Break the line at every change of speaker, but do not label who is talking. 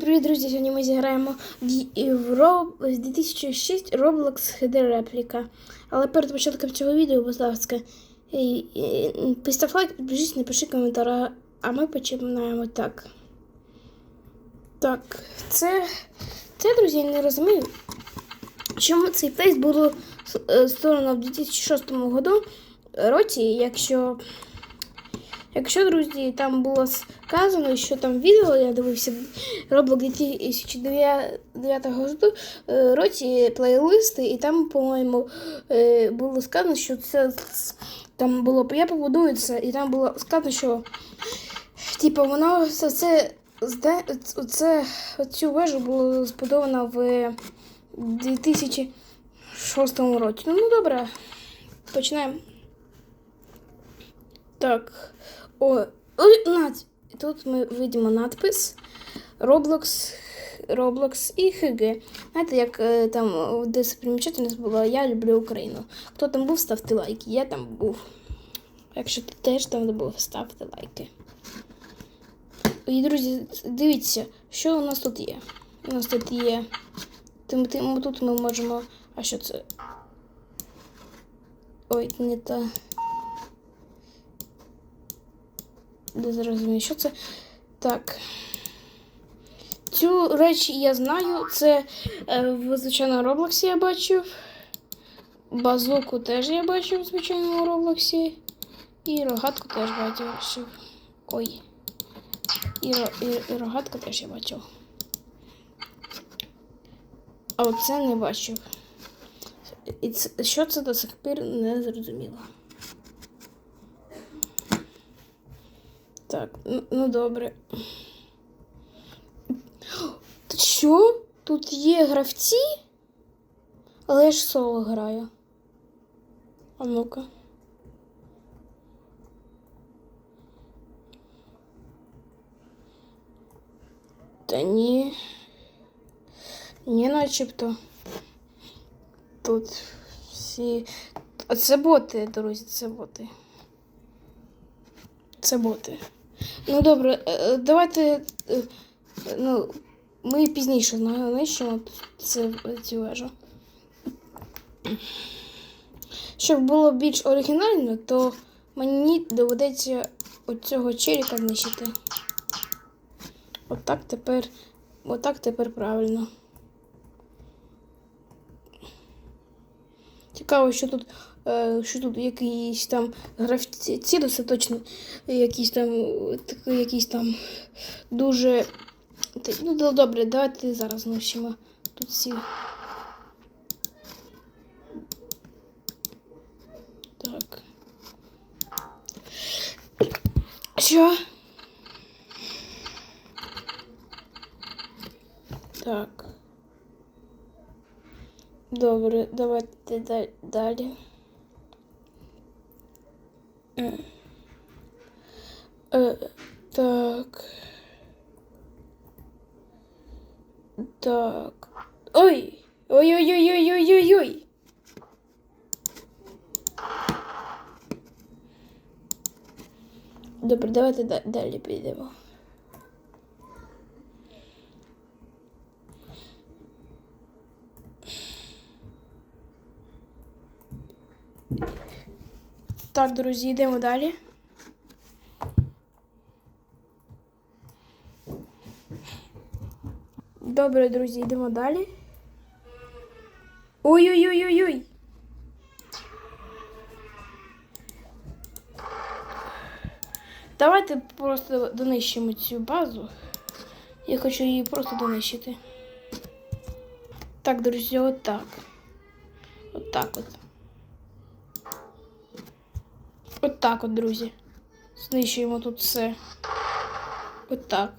Привіт, друзі! Сьогодні ми зіграємо в в Ро- з 2006 Roblox HD репліка. Але перед початком цього відео, будь ласка, постав лайк, підпишись, напиши коментар, а ми починаємо так. Так, це, це, друзі, я не розумію. Чому цей плейс було е, створено в 2006 году, році, якщо Якщо, друзі, там було сказано, що там відео, я дивився Roblox 2009 е, році плейлисти, і там, по-моєму, е, було сказано, що це там було я побудую це, і там було сказано, що типу, воно все це це, цю вежу було збудовано в 2006 році. Ну, ну добре, починаємо. Так. О. Тут ми видимо надпис Roblox, Roblox і ХГ. Знаєте, як е, там диспримічательність була Я люблю Україну. Хто там був, ставте лайки. Я там був. Якщо ти теж там був, ставте лайки. І, друзі, дивіться, що у нас тут є. У нас тут є. Тут ми можемо. А що це? Ой, не та. Не зрозумію, що це. Так. Цю реч я знаю. Це е, в звичайному Роблоксі я бачив. Базуку теж я бачив в звичайному Роблоксі. І рогатку теж бачив. Ой. І, і, і рогатку теж я бачив. А оце не бачив. І це, що це до сих пір не зрозуміло. Так, ну, ну добре. Що? Тут є гравці? Але я ж соло граю. А ну-ка. Та ні. Ні, начебто. Тут всі. А це боти, друзі, це боти. Це боти. Ну добре, е, давайте. е, Ну, ми пізніше знищимо цю вежу. Щоб було більш оригінально, то мені доведеться оцього черіка знищити. Отак тепер. Отак тепер правильно. Цікаво, що тут, е, що тут якісь там гравці достаточно, якісь там, е, якісь там дуже. Ну, добре, давайте зараз знищимо тут всі. Так. Що? Так. Добре, давайте далі. Е, так. Так. Ой! Ой-ой-ой-ой-ой-ой-ой! Добре, давайте да- далі підемо. Так, друзі, йдемо далі. Добре, друзі, йдемо далі. Ой-ой-ой-ой-ой. Давайте просто донищимо цю базу. Я хочу її просто донищити. Так, друзі, отак. Отак от. От так от, друзі. Знищуємо тут все. От так.